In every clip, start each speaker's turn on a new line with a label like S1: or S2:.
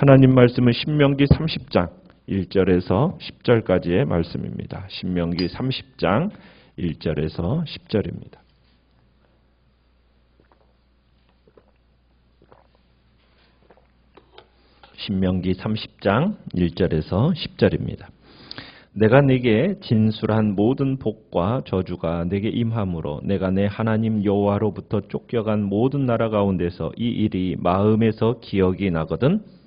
S1: 하나님 말씀은 신명기 30장 1절에서 10절까지의 말씀입니다. 신명기 30장 1절에서 10절입니다. 신명기 30장 1절에서 10절입니다. 내가 내게 진술한 모든 복과 저주가 내게 임함으로 내가 내 하나님 여호와로부터 쫓겨간 모든 나라 가운데서 이 일이 마음에서 기억이 나거든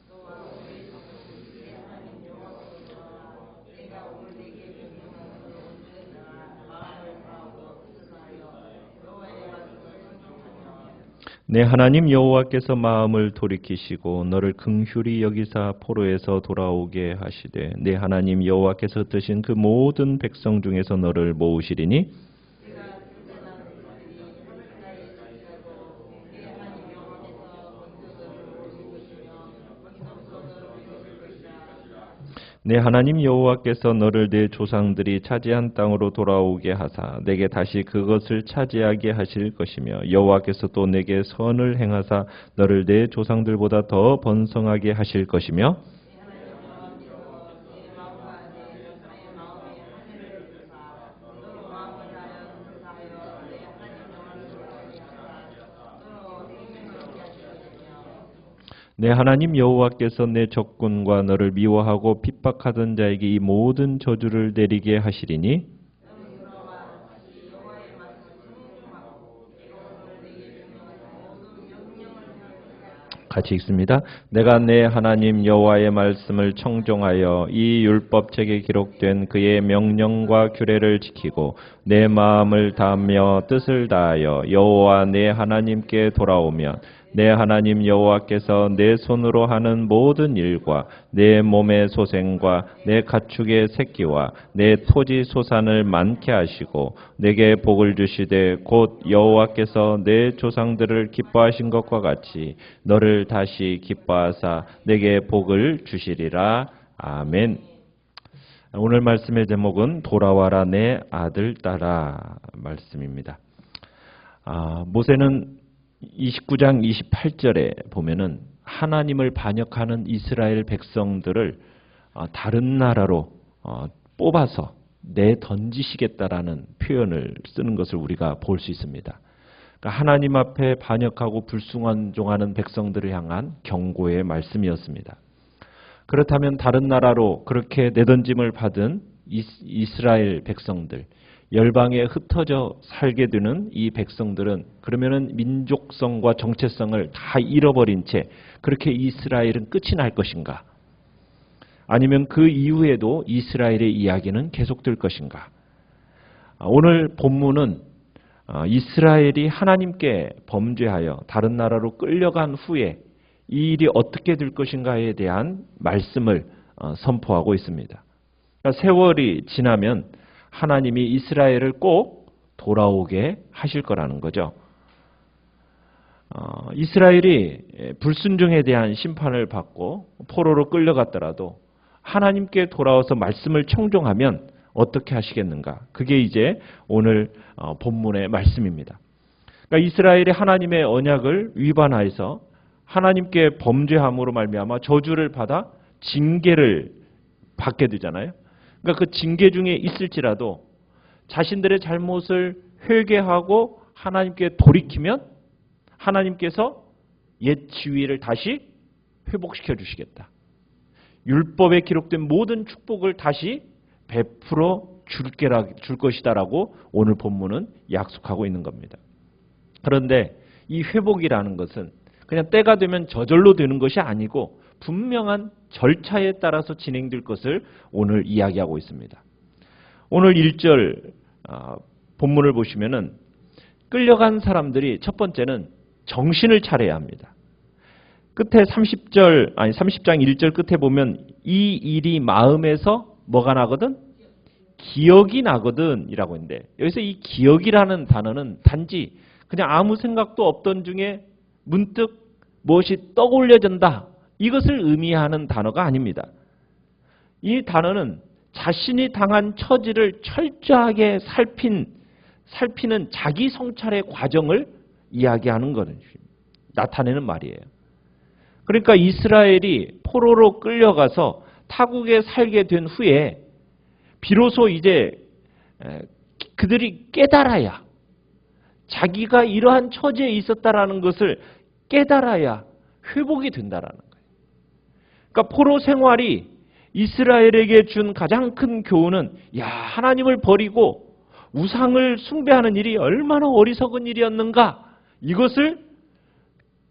S1: 내 하나님 여호와께서 마음을 돌이키시고 너를 긍휼히 여기사 포로에서 돌아오게 하시되 내 하나님 여호와께서 뜨신 그 모든 백성 중에서 너를 모으시리니 내 하나님 여호와께서 너를 내 조상들이 차지한 땅으로 돌아오게 하사 내게 다시 그것을 차지하게 하실 것이며 여호와께서 또 내게 선을 행하사 너를 내 조상들보다 더 번성하게 하실 것이며 내 하나님 여호와께서 내 적군과 너를 미워하고 핍박하던 자에게 이 모든 저주를 내리게 하시리니 같이 읽습니다. 내가 내 하나님 여호와의 말씀을 청종하여 이 율법책에 기록된 그의 명령과 규례를 지키고 내 마음을 다하며 뜻을 다하여 여호와 내 하나님께 돌아오면 내 하나님 여호와께서 내 손으로 하는 모든 일과 내 몸의 소생과 내 가축의 새끼와 내 토지 소산을 많게 하시고 내게 복을 주시되 곧 여호와께서 내 조상들을 기뻐하신 것과 같이 너를 다시 기뻐하사 내게 복을 주시리라 아멘. 오늘 말씀의 제목은 돌아와라 내 아들 딸아 말씀입니다. 아, 모세는 29장 28절에 보면은 하나님을 반역하는 이스라엘 백성들을 어, 다른 나라로 어, 뽑아서 내 던지시겠다라는 표현을 쓰는 것을 우리가 볼 수 있습니다. 그러니까 하나님 앞에 반역하고 불순종하는 백성들을 향한 경고의 말씀이었습니다. 그렇다면 다른 나라로 그렇게 내던짐을 받은 이스라엘 백성들, 열방에 흩어져 살게 되는 이 백성들은 그러면은 민족성과 정체성을 다 잃어버린 채 그렇게 이스라엘은 끝이 날 것인가? 아니면 그 이후에도 이스라엘의 이야기는 계속될 것인가? 아, 오늘 본문은 아, 이스라엘이 하나님께 범죄하여 다른 나라로 끌려간 후에 이 일이 어떻게 될 것인가에 대한 말씀을 어, 선포하고 있습니다. 그러니까 세월이 지나면 하나님이 이스라엘을 꼭 돌아오게 하실 거라는 거죠. 어, 이스라엘이 불순종에 대한 심판을 받고 포로로 끌려갔더라도 하나님께 돌아와서 말씀을 청종하면 어떻게 하시겠는가? 그게 이제 오늘 어, 본문의 말씀입니다. 그러니까 이스라엘이 하나님의 언약을 위반하여서 하나님께 범죄함으로 말미암아 저주를 받아 징계를 받게 되잖아요. 그러니까 그 징계 중에 있을지라도 자신들의 잘못을 회개하고 하나님께 돌이키면 하나님께서 옛 지위를 다시 회복시켜 주시겠다. 율법에 기록된 모든 축복을 다시 베풀어 줄게라, 줄 것이다라고 오늘 본문은 약속하고 있는 겁니다. 그런데 이 회복이라는 것은 그냥 때가 되면 저절로 되는 것이 아니고 분명한 절차에 따라서 진행될 것을 오늘 이야기하고 있습니다. 오늘 1절 아, 본문을 보시면은 끌려간 사람들이 첫 번째는 정신을 차려야 합니다. 끝에 30절 아니 30장 1절 끝에 보면 이 일이 마음에서 뭐가 나거든? 기억이 나거든이라고 했는데 여기서 이 기억이라는 단어는 단지 그냥 아무 생각도 없던 중에 문득 무엇이 떠올려진다 이것을 의미하는 단어가 아닙니다. 이 단어는 자신이 당한 처지를 철저하게 살핀, 살피는 자기 성찰의 과정을 이야기하는 거는 나타내는 말이에요. 그러니까 이스라엘이 포로로 끌려가서 타국에 살게 된 후에 비로소 이제 에, 그들이 깨달아야 자기가 이러한 처지에 있었다라는 것을 깨달아야 회복이 된다라는. 그러니까 포로 생활이 이스라엘에게 준 가장 큰 교훈은 야 하나님을 버리고 우상을 숭배하는 일이 얼마나 어리석은 일이었는가 이것을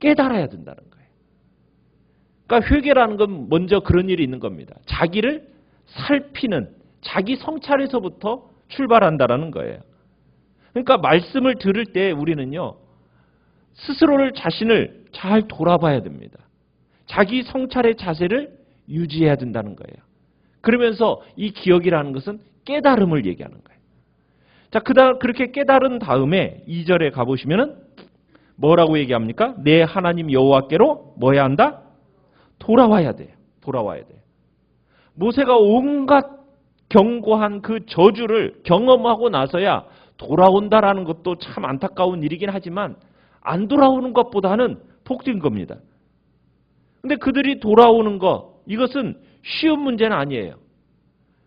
S1: 깨달아야 된다는 거예요. 그러니까 회개라는 건 먼저 그런 일이 있는 겁니다. 자기를 살피는 자기 성찰에서부터 출발한다라는 거예요. 그러니까 말씀을 들을 때 우리는요 스스로를 자신을 잘 돌아봐야 됩니다. 자기 성찰의 자세를 유지해야 된다는 거예요. 그러면서 이 기억이라는 것은 깨달음을 얘기하는 거예요. 자, 그다 그렇게 깨달은 다음에 2절에 가 보시면은 뭐라고 얘기합니까? 내 하나님 여호와께로 뭐 해야 한다? 돌아와야 돼요. 돌아와야 돼요. 모세가 온갖 경고한 그 저주를 경험하고 나서야 돌아온다라는 것도 참 안타까운 일이긴 하지만 안 돌아오는 것보다는 복된 겁니다. 근데 그들이 돌아오는 것 이것은 쉬운 문제는 아니에요.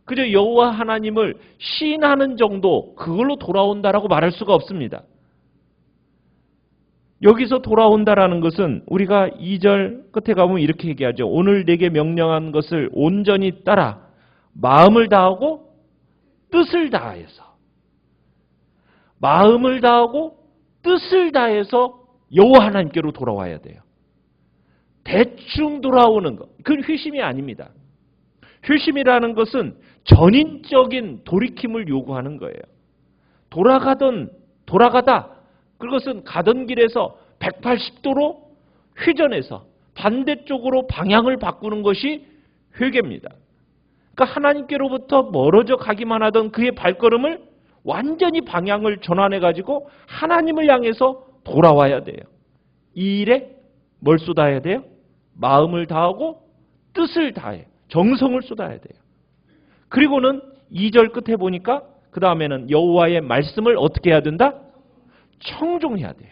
S1: 그저 여호와 하나님을 시인하는 정도 그걸로 돌아온다라고 말할 수가 없습니다. 여기서 돌아온다라는 것은 우리가 2절 끝에 가보면 이렇게 얘기하죠. 오늘 내게 명령한 것을 온전히 따라 마음을 다하고 뜻을 다해서 마음을 다하고 뜻을 다해서 여호와 하나님께로 돌아와야 돼요. 대충 돌아오는 것. 그건 회심이 아닙니다. 회심이라는 것은 전인적인 돌이킴을 요구하는 거예요. 돌아가던 돌아가다 그것은 가던 길에서 180도로 회전해서 반대쪽으로 방향을 바꾸는 것이 회개입니다. 그러니까 하나님께로부터 멀어져 가기만 하던 그의 발걸음을 완전히 방향을 전환해 가지고 하나님을 향해서 돌아와야 돼요. 이 일에 뭘 쏟아야 돼요? 마음을 다하고 뜻을 다해 정성을 쏟아야 돼요. 그리고는 2절 끝에 보니까 그 다음에는 여호와의 말씀을 어떻게 해야 된다? 청종해야 돼요.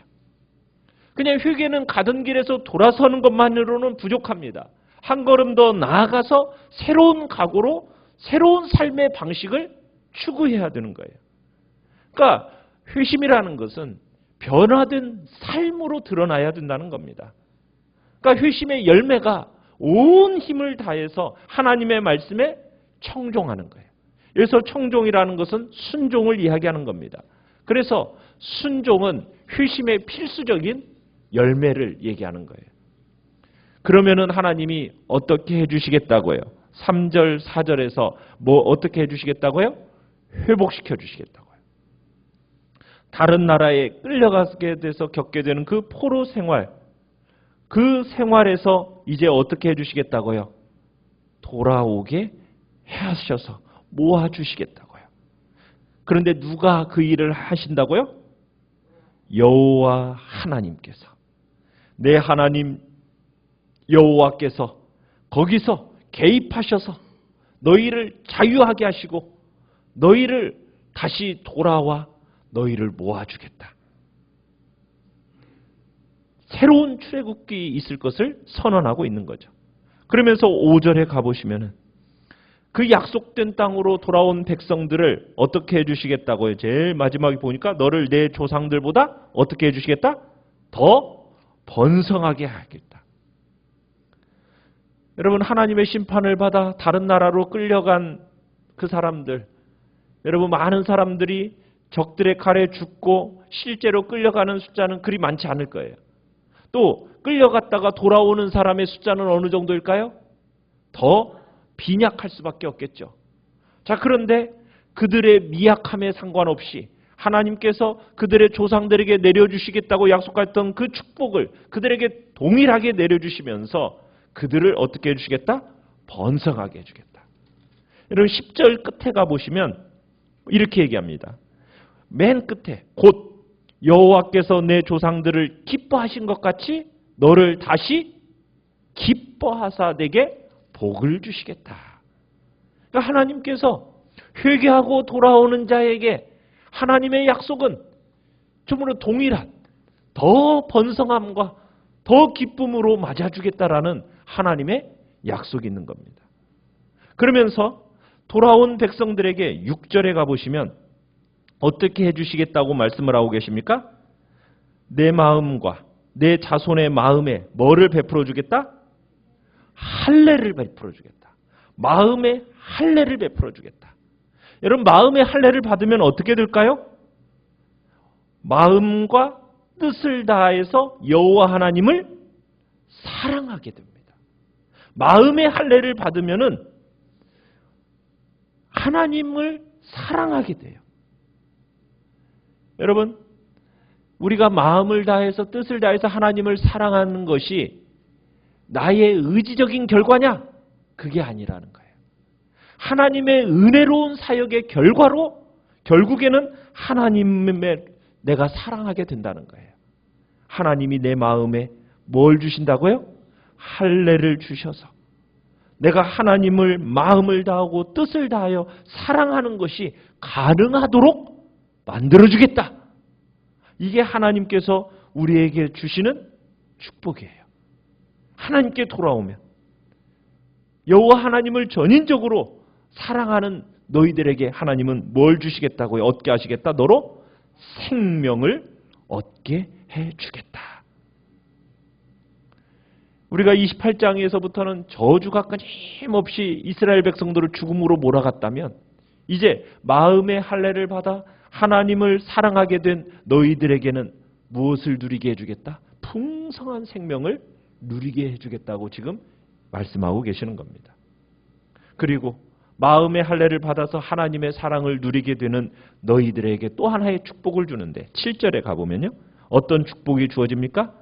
S1: 그냥 회개는 가던 길에서 돌아서는 것만으로는 부족합니다. 한 걸음 더 나아가서 새로운 각오로 새로운 삶의 방식을 추구해야 되는 거예요. 그러니까 회심이라는 것은 변화된 삶으로 드러나야 된다는 겁니다. 그러니까 회심의 열매가 온 힘을 다해서 하나님의 말씀에 청종하는 거예요. 그래서 청종이라는 것은 순종을 이야기하는 겁니다. 그래서 순종은 회심의 필수적인 열매를 얘기하는 거예요. 그러면은 하나님이 어떻게 해주시겠다고요? 3절, 4절에서 뭐 어떻게 해주시겠다고요? 회복시켜 주시겠다고요. 다른 나라에 끌려가게 돼서 겪게 되는 그 포로 생활, 그 생활에서 이제 어떻게 해주시겠다고요? 돌아오게 하셔서 모아주시겠다고요. 그런데 누가 그 일을 하신다고요? 여호와 하나님께서 내 하나님 여호와께서 거기서 개입하셔서 너희를 자유하게 하시고 너희를 다시 돌아와 너희를 모아주겠다. 새로운 출애굽기 있을 것을 선언하고 있는 거죠. 그러면서 5절에 가보시면은 그 약속된 땅으로 돌아온 백성들을 어떻게 해주시겠다고요? 제일 마지막에 보니까 너를 내 조상들보다 어떻게 해주시겠다? 더 번성하게 하겠다. 여러분 하나님의 심판을 받아 다른 나라로 끌려간 그 사람들 여러분 많은 사람들이 적들의 칼에 죽고 실제로 끌려가는 숫자는 그리 많지 않을 거예요. 또 끌려갔다가 돌아오는 사람의 숫자는 어느 정도일까요? 더 빈약할 수밖에 없겠죠. 자, 그런데 그들의 미약함에 상관없이 하나님께서 그들의 조상들에게 내려주시겠다고 약속했던 그 축복을 그들에게 동일하게 내려주시면서 그들을 어떻게 해주시겠다? 번성하게 해주겠다. 여러분 10절 끝에 가보시면 이렇게 얘기합니다. 맨 끝에 곧 여호와께서 내 조상들을 기뻐하신 것 같이 너를 다시 기뻐하사 내게 복을 주시겠다. 그러니까 하나님께서 회개하고 돌아오는 자에게 하나님의 약속은 주문로 동일한 더 번성함과 더 기쁨으로 맞아주겠다라는 하나님의 약속이 있는 겁니다. 그러면서 돌아온 백성들에게 6절에 가보시면 어떻게 해주시겠다고 말씀을 하고 계십니까? 내 마음과 내 자손의 마음에 뭐를 베풀어 주겠다? 할례를 베풀어 주겠다. 마음에 할례를 베풀어 주겠다. 여러분 마음의 할례를 받으면 어떻게 될까요? 마음과 뜻을 다해서 여호와 하나님을 사랑하게 됩니다. 마음의 할례를 받으면은 하나님을 사랑하게 돼요. 여러분, 우리가 마음을 다해서 뜻을 다해서 하나님을 사랑하는 것이 나의 의지적인 결과냐? 그게 아니라는 거예요. 하나님의 은혜로운 사역의 결과로 결국에는 하나님의 내가 사랑하게 된다는 거예요. 하나님이 내 마음에 뭘 주신다고요? 할례를 주셔서 내가 하나님을 마음을 다하고 뜻을 다하여 사랑하는 것이 가능하도록 만들어주겠다. 이게 하나님께서 우리에게 주시는 축복이에요. 하나님께 돌아오면 여호와 하나님을 전인적으로 사랑하는 너희들에게 하나님은 뭘 주시겠다고요? 얻게 하시겠다. 너로 생명을 얻게 해 주겠다. 우리가 28장에서부터는 저주가 끊임없이 이스라엘 백성들을 죽음으로 몰아갔다면 이제 마음의 할례를 받아 하나님을 사랑하게 된 너희들에게는 무엇을 누리게 해주겠다? 풍성한 생명을 누리게 해주겠다고 지금 말씀하고 계시는 겁니다. 그리고 마음의 할례를 받아서 하나님의 사랑을 누리게 되는 너희들에게 또 하나의 축복을 주는데 7절에 가보면요. 어떤 축복이 주어집니까?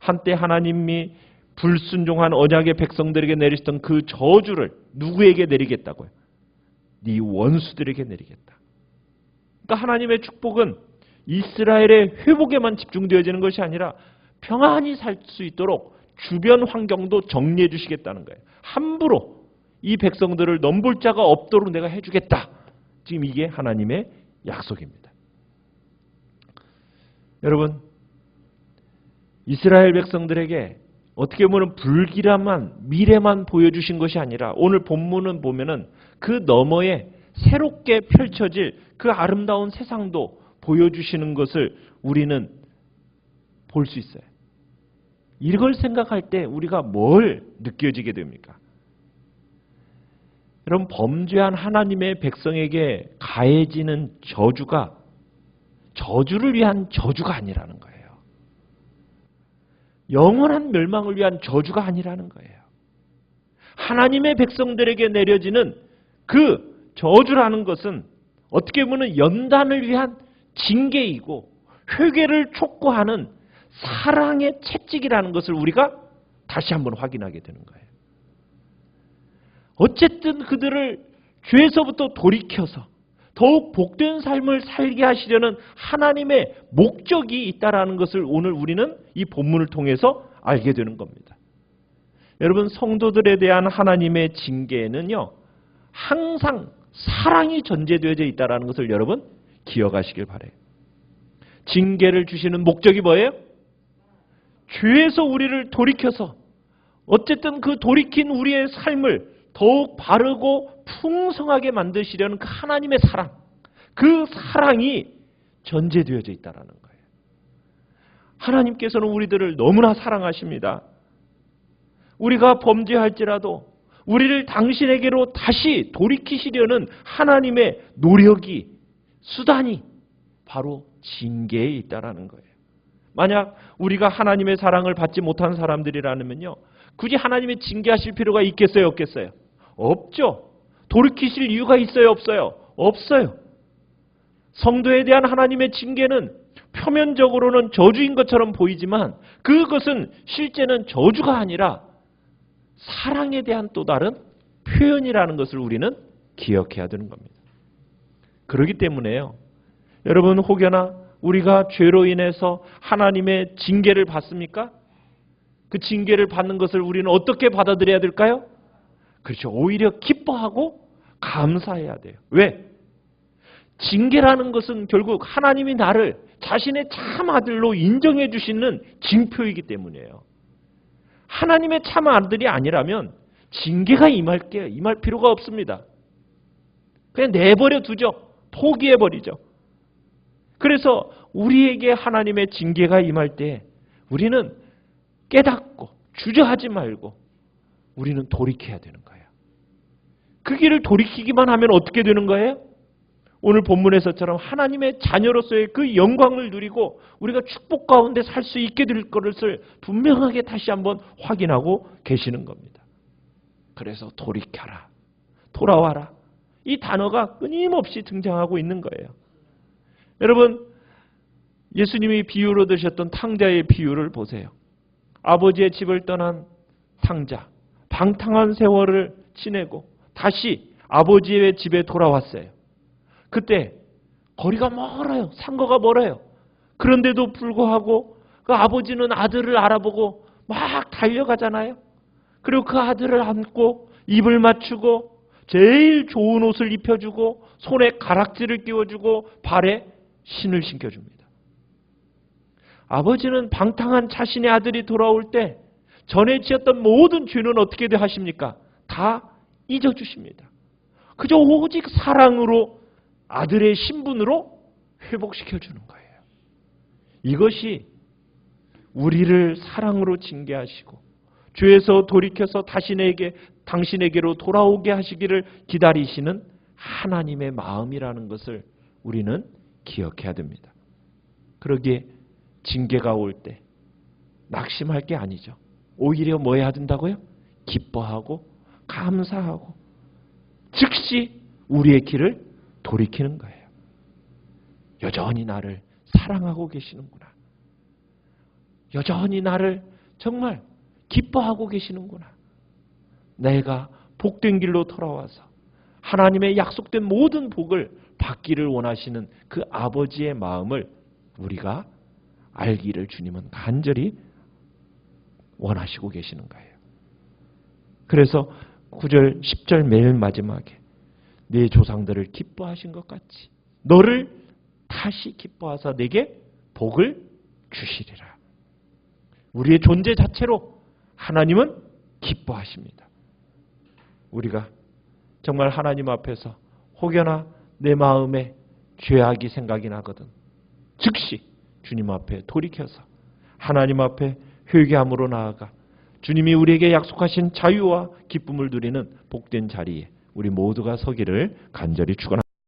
S1: 한때 하나님이 불순종한 언약의 백성들에게 내리셨던 그 저주를 누구에게 내리겠다고요? 네 원수들에게 내리겠다. 그러니까 하나님의 축복은 이스라엘의 회복에만 집중되어지는 것이 아니라 평안히 살 수 있도록 주변 환경도 정리해 주시겠다는 거예요. 함부로 이 백성들을 넘볼 자가 없도록 내가 해주겠다. 지금 이게 하나님의 약속입니다. 여러분, 이스라엘 백성들에게 어떻게 보면 불길함만 미래만 보여주신 것이 아니라 오늘 본문은 보면은 그 너머에 새롭게 펼쳐질 그 아름다운 세상도 보여주시는 것을 우리는 볼 수 있어요. 이걸 생각할 때 우리가 뭘 느껴지게 됩니까? 여러분 범죄한 하나님의 백성에게 가해지는 저주가 저주를 위한 저주가 아니라는 거예요. 영원한 멸망을 위한 저주가 아니라는 거예요. 하나님의 백성들에게 내려지는 그 저주라는 것은 어떻게 보면 연단을 위한 징계이고 회개를 촉구하는 사랑의 채찍이라는 것을 우리가 다시 한번 확인하게 되는 거예요. 어쨌든 그들을 죄에서부터 돌이켜서 더욱 복된 삶을 살게 하시려는 하나님의 목적이 있다라는 것을 오늘 우리는 이 본문을 통해서 알게 되는 겁니다. 여러분 성도들에 대한 하나님의 징계는요. 항상 사랑이 전제되어져 있다라는 것을 여러분 기억하시길 바래요. 징계를 주시는 목적이 뭐예요? 죄에서 우리를 돌이켜서 어쨌든 그 돌이킨 우리의 삶을 더욱 바르고 풍성하게 만드시려는 그 하나님의 사랑, 그 사랑이 전제되어져 있다라는 거예요. 하나님께서는 우리들을 너무나 사랑하십니다. 우리가 범죄할지라도 우리를 당신에게로 다시 돌이키시려는 하나님의 노력이 수단이 바로 징계에 있다라는 거예요. 만약 우리가 하나님의 사랑을 받지 못한 사람들이라면요. 굳이 하나님의 징계하실 필요가 있겠어요, 없겠어요? 없죠. 돌이키실 이유가 있어요, 없어요? 없어요. 성도에 대한 하나님의 징계는 표면적으로는 저주인 것처럼 보이지만 그것은 실제는 저주가 아니라 사랑에 대한 또 다른 표현이라는 것을 우리는 기억해야 되는 겁니다. 그렇기 때문에요. 여러분 혹여나 우리가 죄로 인해서 하나님의 징계를 받습니까? 그 징계를 받는 것을 우리는 어떻게 받아들여야 될까요? 그렇죠. 오히려 기뻐하고 감사해야 돼요. 왜? 징계라는 것은 결국 하나님이 나를 자신의 참 아들로 인정해 주시는 징표이기 때문이에요. 하나님의 참 아들이 아니라면 징계가 임할게요. 임할 필요가 없습니다. 그냥 내버려 두죠. 포기해 버리죠. 그래서 우리에게 하나님의 징계가 임할 때 우리는 깨닫고 주저하지 말고 우리는 돌이켜야 되는 거예요. 그 길을 돌이키기만 하면 어떻게 되는 거예요? 오늘 본문에서처럼 하나님의 자녀로서의 그 영광을 누리고 우리가 축복 가운데 살 수 있게 될 것을 분명하게 다시 한번 확인하고 계시는 겁니다. 그래서 돌이켜라. 돌아와라. 이 단어가 끊임없이 등장하고 있는 거예요. 여러분, 예수님이 비유로 드셨던 탕자의 비유를 보세요. 아버지의 집을 떠난 탕자, 방탕한 세월을 지내고 다시 아버지의 집에 돌아왔어요. 그때 거리가 멀어요. 상거가 멀어요. 그런데도 불구하고 그 아버지는 아들을 알아보고 막 달려가잖아요. 그리고 그 아들을 안고 입을 맞추고 제일 좋은 옷을 입혀주고 손에 가락지를 끼워주고 발에 신을 신겨줍니다. 아버지는 방탕한 자신의 아들이 돌아올 때 전에 지었던 모든 죄는 어떻게 하십니까? 다 잊어주십니다. 그저 오직 사랑으로 아들의 신분으로 회복시켜 주는 거예요. 이것이 우리를 사랑으로 징계하시고 죄에서 돌이켜서 다시에게 당신에게로 돌아오게 하시기를 기다리시는 하나님의 마음이라는 것을 우리는 기억해야 됩니다. 그러기에 징계가 올 때 낙심할 게 아니죠. 오히려 뭐 해야 된다고요? 기뻐하고 감사하고 즉시 우리의 길을 돌이키는 거예요. 여전히 나를 사랑하고 계시는구나. 여전히 나를 정말 기뻐하고 계시는구나. 내가 복된 길로 돌아와서 하나님의 약속된 모든 복을 받기를 원하시는 그 아버지의 마음을 우리가 알기를 주님은 간절히 원하시고 계시는 거예요. 그래서 9절, 10절 매일 마지막에 내 조상들을 기뻐하신 것 같이 너를 다시 기뻐하사 내게 복을 주시리라. 우리의 존재 자체로 하나님은 기뻐하십니다. 우리가 정말 하나님 앞에서 혹여나 내 마음에 죄악이 생각이 나거든 즉시 주님 앞에 돌이켜서 하나님 앞에 회개함으로 나아가 주님이 우리에게 약속하신 자유와 기쁨을 누리는 복된 자리에 우리 모두가 서기를 간절히 축원합니다.